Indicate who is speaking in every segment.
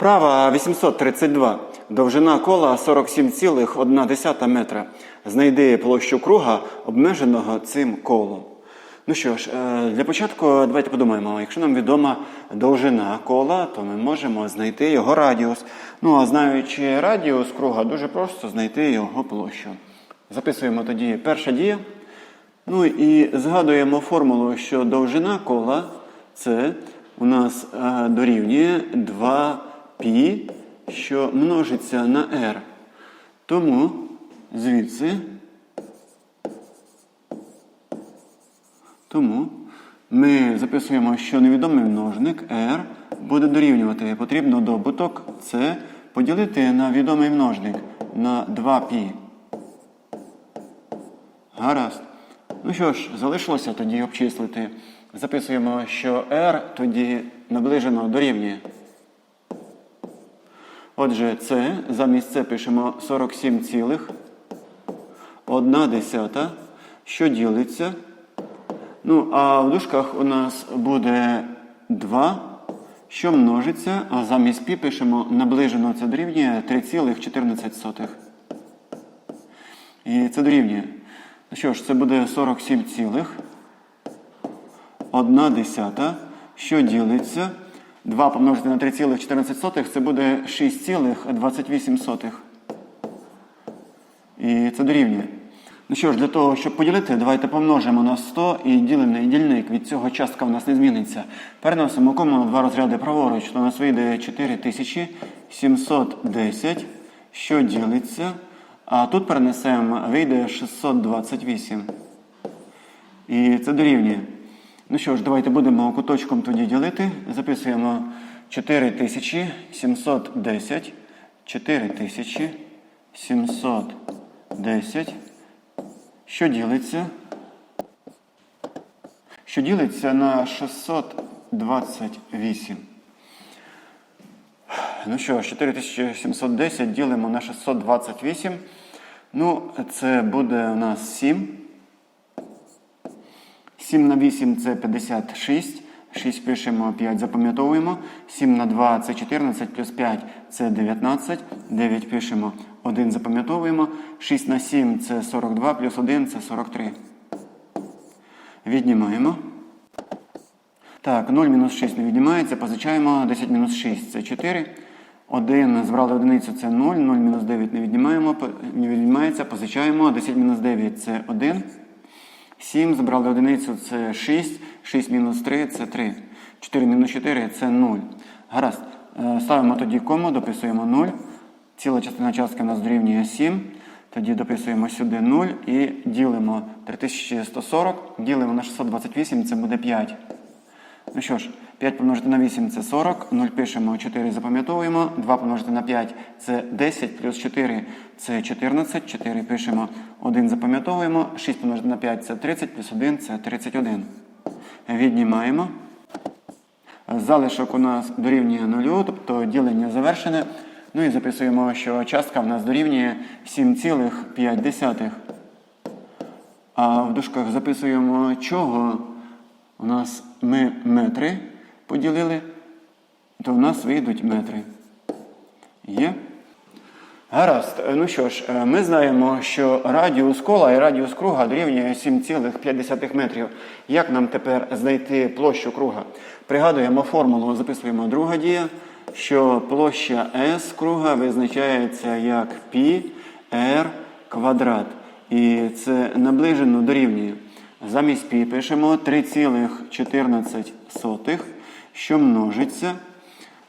Speaker 1: Права 832. Довжина кола 47,1 метра. Знайди площу круга, обмеженого цим колом. Ну що ж, е, для початку давайте подумаємо, якщо нам відома довжина кола, то ми можемо знайти його радіус. Ну, а знаючи радіус круга, дуже просто знайти його площу. Записуємо тоді перша дія. Ну і згадуємо формулу, що довжина кола це у нас е, дорівнює 2 πі, що множиться на r. Тому звідси, тому ми записуємо, що невідомий множник r буде дорівнювати. Потрібно добуток c поділити на відомий множник на 2π. Гаразд. Ну що ж, залишилося тоді обчислити. Записуємо, що r тоді наближено дорівнює. Отже, це замість це пишемо 47,1, що ділиться. Ну, а в дужках у нас буде 2, що множиться, а замість пі пишемо наближено це дорівнює 3,14. І це дорівнює. Ну що ж, це буде 47 цілих. 1 десята, що ділиться. 2 помножити на 3,14 це буде 6,28. І це дорівнює. Ну що ж, для того, щоб поділити, давайте помножимо на 100 і ділений дільник. Від цього частка в нас не зміниться. Переносимо кому на два розряди праворуч, то у нас вийде 4710, що ділиться. А тут перенесемо, вийде 628. І це дорівнює. Ну що ж, давайте будемо куточком тоді ділити. Записуємо 4710. 4710. Що ділиться? Що ділиться на 628. Ну що, 4710 ділимо на 628. Ну, це буде у нас 7. 7 на 8 це 56. 6 пишемо, 5 запам'ятовуємо. 7 на 2 це 14, плюс 5 це 19. 9 пишемо, 1 запам'ятовуємо. 6 на 7 це 42, плюс 1 це 43. Віднімаємо. Так, 0 мінус 6 не віднімається, позичаємо. 10 мінус 6 це 4. 1 збрали одиницю це 0, 0 мінус 9 не віднімаємо, не віднімається, позичаємо. 10 мінус 9 це 1. 7 забрали одиницю це 6. 6 мінус 3 це 3. 4 мінус 4 це 0. Гаразд. Е, Ставимо тоді кому, дописуємо 0. Ціла частина частки у нас дорівнює 7. Тоді дописуємо сюди 0 і ділимо 3140, ділимо на 628, це буде 5. Ну що ж, 5 помножити на 8 це 40, 0 пишемо, 4 запам'ятовуємо, 2 помножити на 5 це 10, плюс 4 це 14, 4 пишемо, 1 запам'ятовуємо, 6 помножити на 5 це 30, плюс 1 це 31. Віднімаємо. Залишок у нас дорівнює 0, тобто ділення завершене. Ну і записуємо, що частка в нас дорівнює 7,5. А в дужках записуємо чого? У нас ми метри поділили, то в нас вийдуть метри. Є? Гаразд. Ну що ж, е, ми знаємо, що радіус кола і радіус круга дорівнює 7,5 метрів. Як нам тепер знайти площу круга? Пригадуємо формулу, записуємо друга дія, що площа S круга визначається як π r квадрат. І це наближено дорівнює. Замість π пишемо 3,14, що множиться.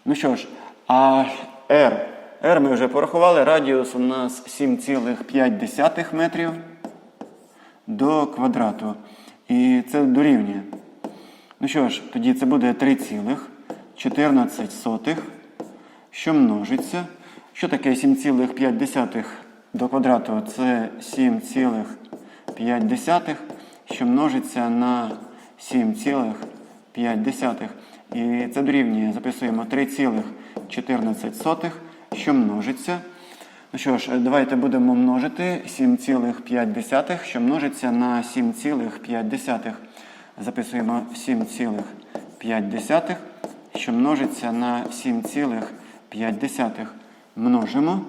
Speaker 1: Ну що ж, а r. R ми вже порахували, радіус у нас 7,5 метрів до квадрату. І це дорівнює. Ну що ж, тоді це буде 3,14, що множиться. Що таке 7,5 до квадрату? Це 7,5, що множиться на 7,5. І це дорівнює. Записуємо 3,14, що множиться. Ну що ж, давайте будемо множити 7,5, що множиться на 7,5. Записуємо 7,5, що множиться на 5 десятих. Множимо.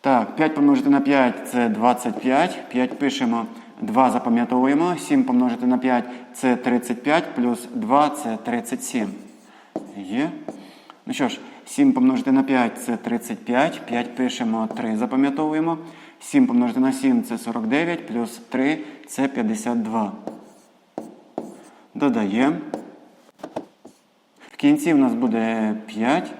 Speaker 1: Так, 5 помножити на 5 це 25. 5 пишемо, 2 запам'ятовуємо. 7 помножити на 5 це 35, плюс 2 це 37. Є. Ну що ж, 7 помножити на 5 це 35. 5 пишемо, 3 запам'ятовуємо. 7 помножити на 7 це 49, плюс 3 це 52. Додаємо. В кінці в нас буде 5.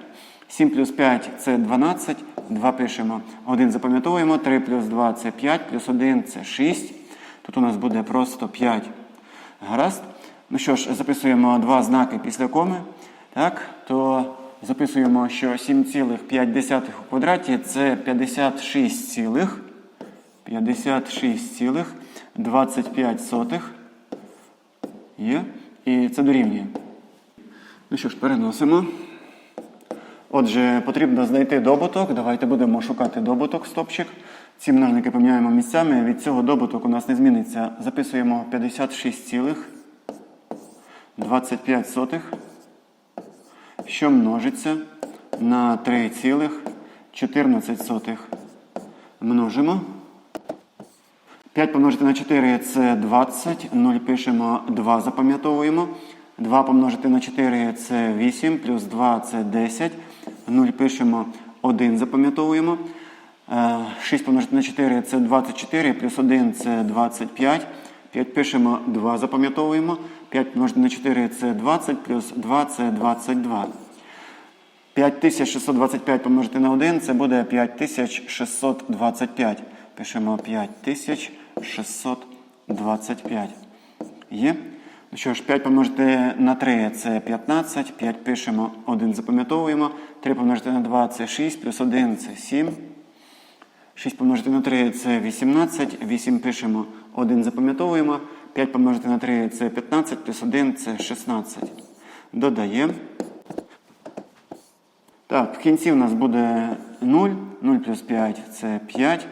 Speaker 1: 7 плюс 5 це 12. 2 пишемо. 1 запам'ятовуємо. 3 плюс 2 це 5, плюс 1 це 6. Тут у нас буде просто 5. Гаразд. Ну що ж, записуємо два знаки після коми. Так, то записуємо, що 7,5 у квадраті це 56 цілих 56,25 є. І це дорівнює. Ну що ж, переносимо. Отже, потрібно знайти добуток. Давайте будемо шукати добуток стопчик. Ці множники поміняємо місцями. Від цього добуток у нас не зміниться. Записуємо 56,25, що множиться на 3,14. Множимо. 5 помножити на 4 це 20. 0 пишемо 2, запам'ятовуємо. 2 помножити на 4 це 8, плюс 2 це 10. 0 пишемо 1, запам'ятовуємо. 6 помножити на 4 це 24, плюс 1 це 25. 5 пишемо 2, запам'ятовуємо. 5 помножити на 4 це 20, плюс 2 це 22. 5625 помножити на 1 це буде 5625. Пишемо 5625. Є? Ну що ж, 5 помножити на 3 це 15. 5 пишемо, 1 запам'ятовуємо. 3 помножити на 2 це 6, плюс 1 це 7. 6 помножити на 3 це 18. 8 пишемо, 1 запам'ятовуємо. 5 помножити на 3 це 15, плюс 1 це 16. Додаємо. Так, в кінці у нас буде 0. 0 плюс 5 це 5.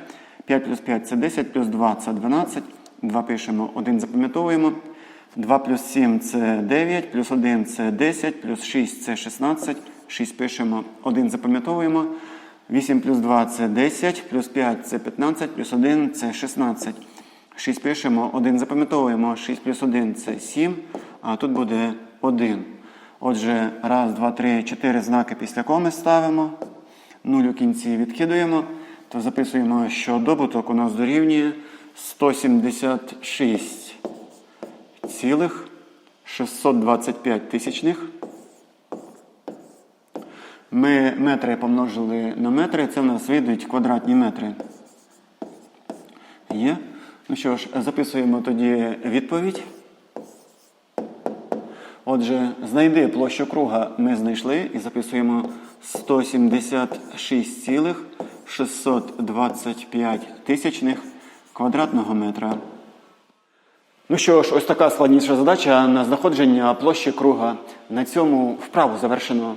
Speaker 1: 5 плюс 5 це 10, плюс 2 це 12. 2 пишемо, 1 запам'ятовуємо. 2 плюс 7 це 9, плюс 1 це 10, плюс 6 це 16. 6 пишемо, 1 запам'ятовуємо. 8 плюс 2 це 10, плюс 5 це 15, плюс 1 це 16. 6 пишемо, 1 запам'ятовуємо, 6 плюс 1 це 7, а тут буде 1. Отже, раз, два, три, чотири знаки після коми ставимо. 0 у кінці відкидуємо, то записуємо, що добуток у нас дорівнює 176 цілих 625 тисячних. Ми метри помножили на метри, це в нас вийдуть квадратні метри. Є. Ну що ж, записуємо тоді відповідь. Отже, знайди площу круга ми знайшли і записуємо 176,625 тисячних квадратного метра. Ну що ж, ось така складніша задача на знаходження площі круга. На цьому вправу завершено.